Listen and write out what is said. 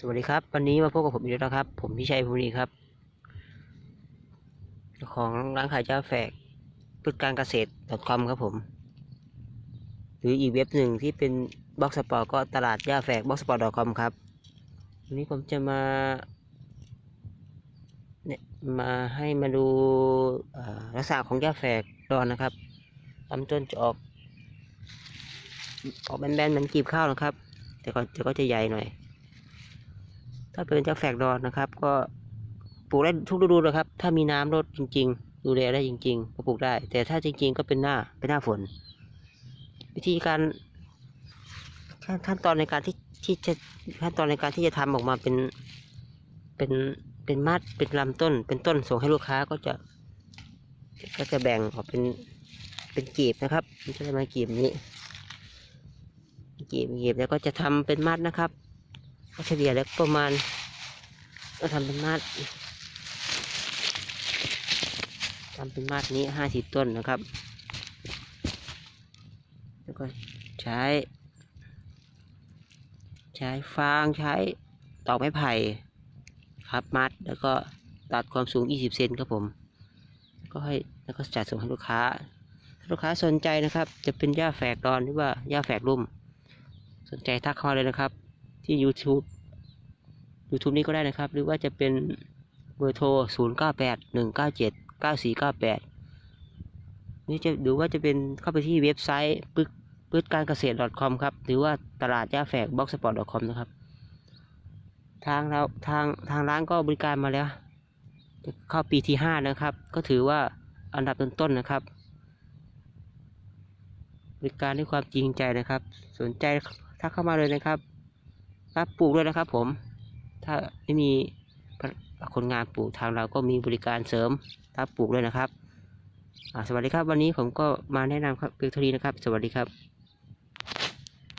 สวัสดีครับ วันนี้มาพบกับผมอีกแล้วครับ ผมพี่ชัยภูมิครับ ของร้านขายเจ้าแฝกพืชการเกษตร .com ครับผม หรืออีกเว็บหนึ่งที่เป็นบล็อกสปอร์ตก็ตลาดย่าแฝกบล็อกสปอร์ต .com ครับ วันนี้ผมจะมาเนี่ยมาให้มาดูลักษณะของย่าแฝกดอนนะครับลำต้นจะออกออกแบนๆเหมือนกีบข้าวนะครับ แต่ก็แต่ก็จะใหญ่หน่อย ถ้าเป็นเจ้าแฝกดอนนะครับ ก็ปลูกได้ทุกฤดูนะครับ ถ้ามีน้ำรดจริง ๆ ดูแลได้จริง ๆ ก็ปลูกได้ แต่ถ้าจริง ๆ ก็เป็นหน้าเป็นหน้าฝน วิธีการขั้นตอนในการที่ที่จะขั้นตอนในการที่จะทำออกมาเป็นเป็นเป็นมัดเป็นลำต้น เป็นต้นส่งให้ลูกค้าก็จะ ก็จะแบ่งออกเป็นเป็นกีบนะครับมันจะได้มากีบนี้กีบกีบแล้วก็จะทำเป็นมัดนะครับ เฉลี่ยแล้วประมาณก็ทำเป็นมาดทำเป็นมาดนี้ห้าสิบต้นนะครับ แล้วก็ใช้ ใช้ฟางใช้ตอกไม้ไผ่ครับมัดแล้วก็ตัดความสูง 20 เซนครับผม ก็ให้แล้วก็จัดส่งให้ลูกค้า ถ้าลูกค้าสนใจนะครับ จะเป็นหญ้าแฝกดอนหรือว่าหญ้าแฝกลุ่ม สนใจทักเข้าเลยนะครับ ที่ YouTube YouTube นี้ก็ได้นะครับ หรือว่าจะเป็นเบอร์โทร 0 9 8 1 9 7 9 4 9 8 นี่จะหรือว่าจะเป็นเข้าไปที่เว็บไซต์ปึกพืชการเกษตร .com ครับ หรือว่าตลาดย่าแฝก b o x s p o r t .com นะครับ ทางเราทางทางร้านก็บริการมาแล้ว เข้าปีที่ห้านะครับ ก็ถือว่าอันดับต้นๆนะครับ บริการด้วยความจริงใจนะครับ สนใจทักเข้ามาเลยนะครับ รับปลูกด้วยนะครับ ผม ถ้าไม่มีคนงานปลูกทางเราก็มีบริการเสริมรับปลูกด้วยนะครับสวัสดีครับวันนี้ผมก็มาแนะนำครับเพียงเท่านี้นะครับ สวัสดีครับ